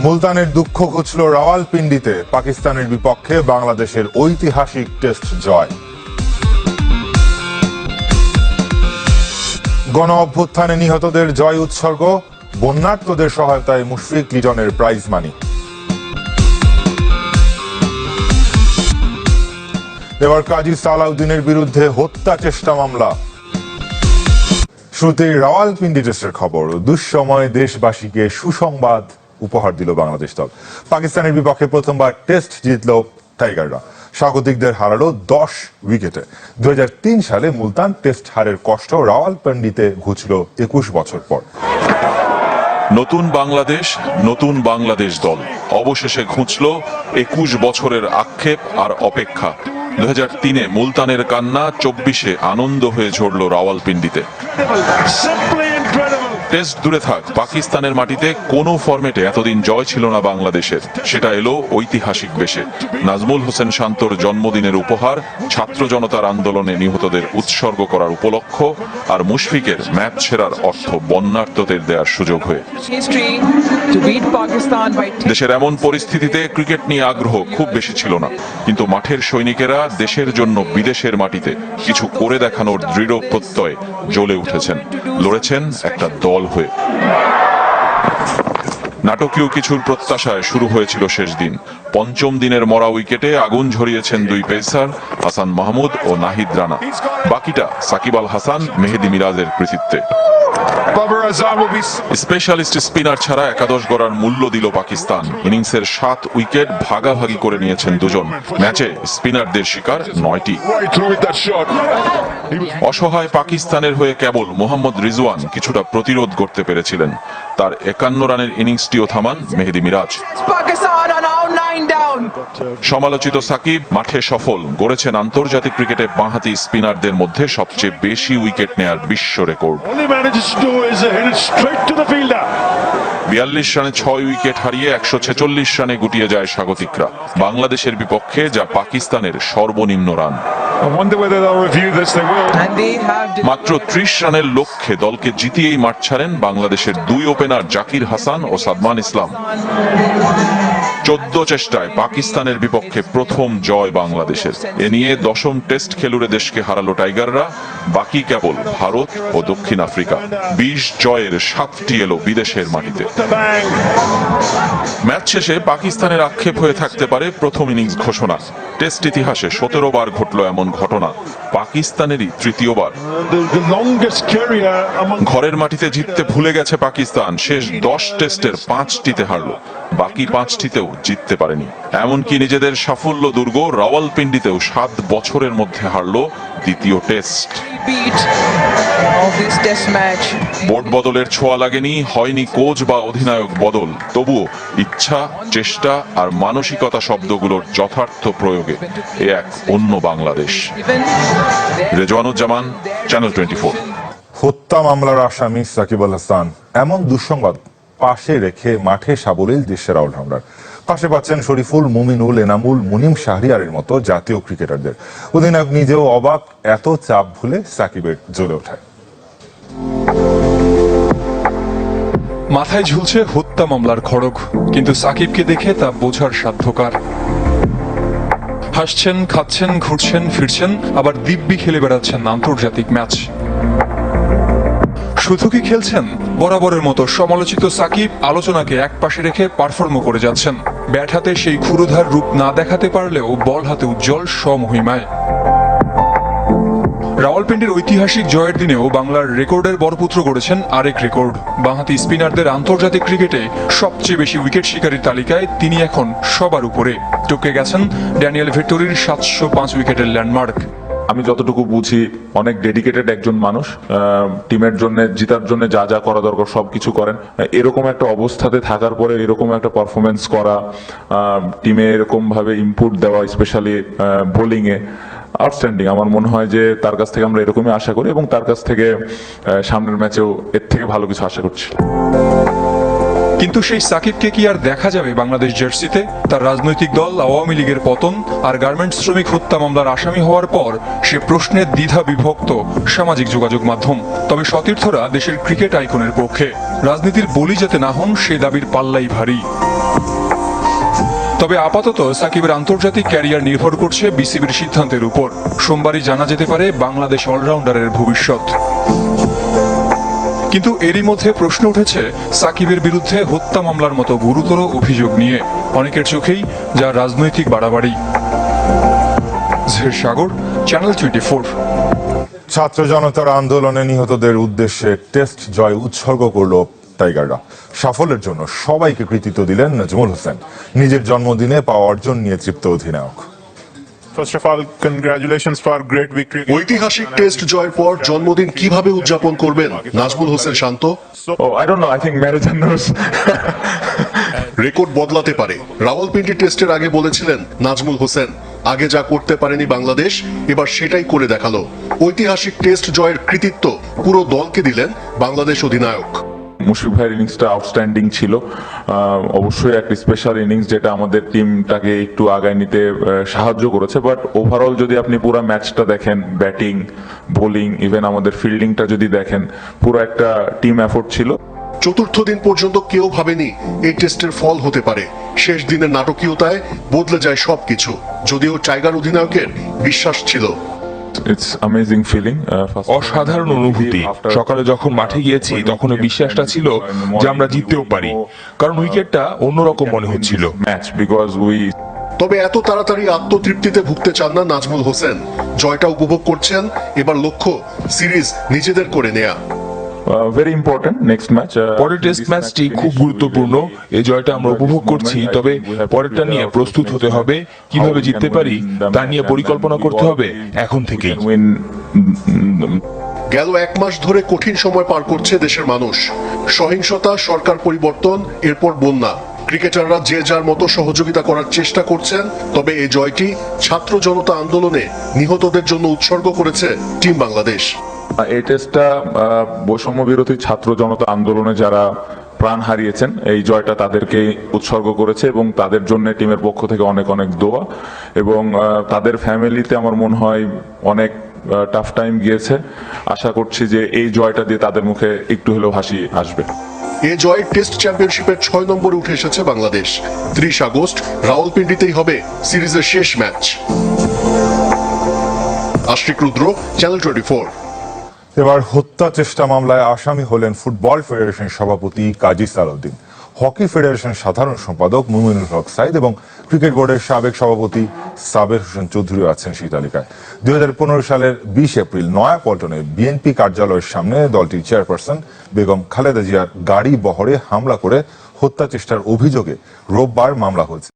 মুলতানের দুঃখ ঘুচল রাওয়ালপিন্ডিতে, পাকিস্তানের বিপক্ষে বাংলাদেশের ঐতিহাসিক টেস্ট জয়। গণ অভ্যুত্থানে নিহতদের জয় উৎসর্গ, বন্যার্তদের সহায়তায় মুশফিক লিটনের প্রাইজ মানি এবার কাজী সালাউদ্দিনের বিরুদ্ধে হত্যা চেষ্টা মামলা। শুরুতেই রাওয়ালপিন্ডি টেস্টের খবর দুঃসময় দেশবাসীকে সুসংবাদ উপহার দিল বাংলাদেশ দল। পাকিস্তানের বিপক্ষে প্রথমবার টেস্ট জিতল টাইগাররা। স্বাগতিকদের হারালো দশ উইকেটে। দু হাজার তিন সালে মুলতান টেস্ট হারের কষ্ট রাওয়ালপিন্ডিতে ঘুচল একুশ বছর পর। নতুন বাংলাদেশ নতুন বাংলাদেশ দল। অবশেষে ঘুঁচল একুশ বছরের আক্ষেপ আর অপেক্ষা। দু তিনে মুলতানের কান্না চব্বিশে আনন্দ হয়ে ঝরল রাওয়ালপিন্ডিতে. টেস্ট দূরে থাক পাকিস্তানের মাটিতে কোনো ফরম্যাটে এতদিন জয় ছিল না বাংলাদেশের। সেটা এলো ঐতিহাসিক বেশে। নাজমুল হোসেন শান্তর জন্মদিনের উপহার ছাত্র জনতার আন্দোলনে নিহতদের উৎসর্গ করার উপলক্ষ আর মুশফিকের ম্যাচ ছেড়ার অর্থ বন্যার্তদের দেওয়ার সুযোগ হয়ে। History to beat Pakistan by 10 দেশের এমন পরিস্থিতিতে ক্রিকেট নিয়ে আগ্রহ খুব বেশি ছিল না। কিন্তু মাঠের সৈনিকেরা দেশের জন্য বিদেশের মাটিতে কিছু করে দেখানোর দৃঢ় প্রত্যয় জ্বলে উঠেছেন। লড়েছেন একটা দল। হয়ে। নাটকীয় কিছুর প্রত্যাশায় শুরু হয়েছিল শেষ দিন। পঞ্চম দিনের মরা উইকেটে আগুন ঝরিয়েছেন দুই পেসার, হাসান মাহমুদ ও নাহিদ রানা। বাকিটা সাকিব আল হাসান, মেহেদি মিরাজের কৃতিত্বে। Will be স্পেশালিস্ট স্পিনার ছাড়া একাদশ গড়ার মূল্য দিল পাকিস্তান। ইনিংসের সাত উইকেট ভাগাভাগি করে নিয়েছেন দুজন। ম্যাচে স্পিনারদের শিকার নয়টি। অসহায় পাকিস্তানের হয়ে কেবল মোহাম্মদ রিজওয়ান কিছুটা প্রতিরোধ করতে পেরেছিলেন। তার একান্ন রানের ইনিংসটিও থামান মেহেদি মিরাজ। Pakistan! সমালোচিত সাকিব মাঠে সফল গড়েছেন আন্তর্জাতিক ক্রিকেটে বাঁহাতি স্পিনারদের মধ্যে সবচেয়ে বেশি উইকেট নেয়ার বিশ্ব রেকর্ড. বিয়াল্লিশ রানে ছয় উইকেট হারিয়ে একশো ছেচল্লিশ রানে গুটিয়ে যায় স্বাগতিকরা। বাংলাদেশের বিপক্ষে যা পাকিস্তানের সর্বনিম্ন রান। মাত্র ত্রিশ রানের লক্ষ্যে দলকে জিতিয়েই মাঠ ছাড়েন বাংলাদেশের দুই ওপেনার জাকির হাসান ও সাদমান ইসলাম। চোদ্দ চেষ্টায় পাকিস্তানের বিপক্ষে প্রথম জয় বাংলাদেশের। এ নিয়ে দশম টেস্ট খেলুড়ে দেশকে হারালো টাইগাররা, বাকি কেবল ভারত ও দক্ষিণ আফ্রিকা। বিশ জয়ের সাতটি এলো বিদেশের মাটিতে। ম্যাচ শেষে পাকিস্তানের আক্ষেপ হয়ে থাকতে পারে প্রথম ইনিংস ঘোষণা। টেস্ট ইতিহাসে সতেরো বার ঘটল এমন ঘটনা। পাকিস্তানেরই তৃতীয়বার ঘরের মাটিতে জিততে ভুলে গেছে পাকিস্তান। শেষ দশ টেস্টের পাঁচটিতে হারল। বাকি পাঁচটিতেও জিততে পারেনি। এমনকি নিজেদের সাফল্য দুর্গ রাওয়ালপিন্ডিতেও সাত বছরের মধ্যে হারল দ্বিতীয় টেস্ট. বোর্ড বদলের ছোঁয়া লাগেনি, হয়নি কোচ বা অধিনায়ক বদল। তবুও ইচ্ছা, চেষ্টা আর মানসিকতা শব্দগুলোর যথার্থ প্রয়োগে এ এক অন্য Bangladesh. Rezwanuzzaman channel twenty four হত্যা মামলার আসামি সাকিব আল হাসান। এমন দুঃসংবাদ পাশে রেখে মাঠে সাবলীল দেশের অলরাউন্ডার পাশে পাচ্ছেন শরীফুল, মুমিনুল, এনামুল, মুনিম শাহরিয়ারের মতো জাতীয় ক্রিকেটারদের। অধিনায়ক নিজেও অবাক, এত চাপ ভুলে সাকিবের জ্বলে ওঠায়। মাথায় ঝুলছে হত্যা মামলার খড়গ, কিন্তু সাকিবকে দেখে তা বোঝার সাধ্যকার। হাসছেন, খাচ্ছেন, ঘুরছেন, ফিরছেন, আবার দিব্যি খেলে বেড়াচ্ছেন আন্তর্জাতিক ম্যাচ। শুধু কি খেলছেন? বরাবরের মতো সমালোচিত সাকিব আলোচনাকে এক পাশে রেখে পারফর্মও করে যাচ্ছেন। ব্যাট হাতে সেই ক্ষুরধার রূপ না দেখাতে পারলেও বল হাতে উজ্জ্বল স্বমহিমায় রাওয়ালপিন্ডির ঐতিহাসিক জয়ের দিনেও বাংলার রেকর্ডের বরপুত্র গড়েছেন আরেক রেকর্ড। বাঁহাতি স্পিনারদের আন্তর্জাতিক ক্রিকেটে সবচেয়ে বেশি উইকেট শিকারীর তালিকায় তিনি এখন সবার উপরে। টপকে গেছেন ড্যানিয়েল ভিক্টোরির সাতশো পাঁচ উইকেটের ল্যান্ডমার্ক। আমি যতটুকু বুঝি, অনেক ডেডিকেটেড একজন মানুষ টিমের জন্য, জিতার জন্য যা যা করা দরকার সব কিছু করেন। এরকম একটা অবস্থাতে থাকার পরে, এরকম একটা পারফরমেন্স করা টিমে এরকম ভাবে ইনপুট দেওয়া স্পেশালি বোলিং এ আউটস্ট্যান্ডিং আমার মনে হয় যে, তার কাছ থেকে আমরা এরকমই আশা করি এবং তার কাছ থেকে সামনের ম্যাচেও এর থেকে ভালো কিছু আশা করছি। কিন্তু সেই সাকিবকে কি আর দেখা যাবে বাংলাদেশ জার্সিতে? তার রাজনৈতিক দল, আওয়ামী লীগের পতন আর গার্মেন্টস শ্রমিক হত্যা মামলার আসামি হওয়ার পর সে প্রশ্নের দ্বিধা বিভক্ত সামাজিক যোগাযোগ মাধ্যম। তবে সতীর্থরা দেশের ক্রিকেট আইকনের পক্ষে। রাজনীতির বলি যাতে না হন, সে দাবির পাল্লাই ভারী। তবে আপাতত সাকিবের আন্তর্জাতিক ক্যারিয়ার নির্ভর করছে বিসিবির সিদ্ধান্তের উপর। সোমবারই জানা যেতে পারে বাংলাদেশ অলরাউন্ডারের ভবিষ্যৎ। কিন্তু এরই মধ্যে প্রশ্ন উঠেছে, সাকিবের বিরুদ্ধে হত্যা মামলার মতো গুরুতর অভিযোগ নিয়ে। অনেকের চোখেই যা রাজনৈতিক বাড়াবাড়ি। সাগর চ্যানেল টোয়েন্টি ফোর ছাত্র জনতার আন্দোলনে নিহতদের উদ্দেশ্যে টেস্ট জয় উৎসর্গ করল টাইগাররা। সাফল্যের জন্য সবাইকে কৃতিত্ব দিলেন নাজমুল হোসেন। নিজের জন্মদিনে পাওয়া অর্জন নিয়ে তৃপ্ত অধিনায়ক। First of all, congratulations for great victory. ঐতিহাসিক টেস্ট জয়ের পর জন্মদিন কীভাবে উদযাপন করবেন? নাজমুল হোসেন শান্ত। রেকর্ড বদলাতে পারে। রাওয়ালপিন্ডি টেস্টের আগে বলেছিলেন নাজমুল হোসেন আগে যা করতে পারেনি বাংলাদেশ এবার সেটাই করে দেখাল। ঐতিহাসিক টেস্ট জয়ের কৃতিত্ব পুরো দলকে দিলেন বাংলাদেশ অধিনায়ক। মুশফিক ভাইয়ের ইনিংসটা আউটস্ট্যান্ডিং ছিল। অবশ্যই একটা স্পেশাল ইনিংস যেটা আমাদের টিমটাকে একটু আগায় নিতে সাহায্য করেছে। বাট ওভারঅল যদি আপনি পুরো ম্যাচটা দেখেন ব্যাটিং বোলিং ইভেন আমাদের ফিল্ডিংটা যদি দেখেন, পুরো একটা টিম এফোর্ট ছিল। চতুর্থ দিন পর্যন্ত কেউ ভাবেনি এই টেস্টের ফল হতে পারে। শেষ দিনের নাটকীয়তায় বদলে যায় সবকিছু। যদিও টাইগার অধিনায়কের বিশ্বাস ছিল। ইটস অ্যামেজিং ফিলিং অসাধারণ অনুভূতি। সকালে যখন মাঠে গিয়েছি তখন ওই বিশ্বাসটা ছিল যে আমরা জিততেও পারি। কারণ উইকেটটা অন্যরকম মনে হচ্ছিল। ম্যাচ বিকজ উই তবে এত তাড়াতাড়ি আত্মতৃপ্তিতে ভুগতে চান না নাজমুল হোসেন। জয়টা উপভোগ করছেন। এবার লক্ষ্য সিরিজ নিজেদের করে নেয়া। ভেরি ইম্পর্টেন্ট নেক্সট ম্যাচ পরের টেস্ট ম্যাচটি খুব গুরুত্বপূর্ণ। এই জয়টা আমরা উপভোগ করছি তবে পরেরটা নিয়ে প্রস্তুত হতে হবে কীভাবে জিততে পারি তা নিয়ে পরিকল্পনা করতে হবে এখন থেকেই। গেল এক মাস ধরে কঠিন সময় পার করছে দেশের মানুষ। সহিংসতা সরকার পরিবর্তন এরপর বন্যা। ক্রিকেটাররা যে যার মতো সহযোগিতা করার চেষ্টা করছেন তবে এই জয়টি ছাত্র জনতা আন্দোলনে নিহতদের জন্য উৎসর্গ করেছে টিম বাংলাদেশ। এই টেস্টটা বৈষম্য বিরোধী ছাত্র জনতা আন্দোলনে যারা প্রাণ হারিয়েছেন, এই জয়টা তাদেরকে উৎসর্গ করেছে এবং তাদের জন্য টিমের পক্ষ থেকে অনেক অনেক দোয়া এবং তাদের ফ্যামিলিতে আমার মনে হয় অনেক টাফ টাইম গিয়েছে। আশা করছি যে এই জয়টা দিয়ে তাদের মুখে একটু হলেও হাসি আসবে। এ জয় টেস্ট চ্যাম্পিয়নশিপের ছয় নম্বরে উঠে এসেছে বাংলাদেশ। ত্রিশ আগস্ট, রাওয়ালপিন্ডিতেই হবে সিরিজের শেষ match Ashrik Rudra channel twenty এবার হত্যা চেষ্টা মামলায় আসামি হলেন ফুটবল ফেডারেশন সভাপতি কাজী সালাউদ্দিন। হকি ফেডারেশন সাধারণ সম্পাদক মুমিনুল হক সাইদ এবং ক্রিকেট বোর্ডের সাবেক সভাপতি সাবের হোসেন চৌধুরী আছেন সেই তালিকায়। দুই হাজার পনেরো সালের বিশ এপ্রিল নয়াপল্টনে বিএনপি কার্যালয়ের সামনে দলটির চেয়ারপারসন বেগম খালেদা জিয়ার গাড়ি বহরে হামলা করে হত্যা চেষ্টার অভিযোগে রোববার মামলা হয়েছে।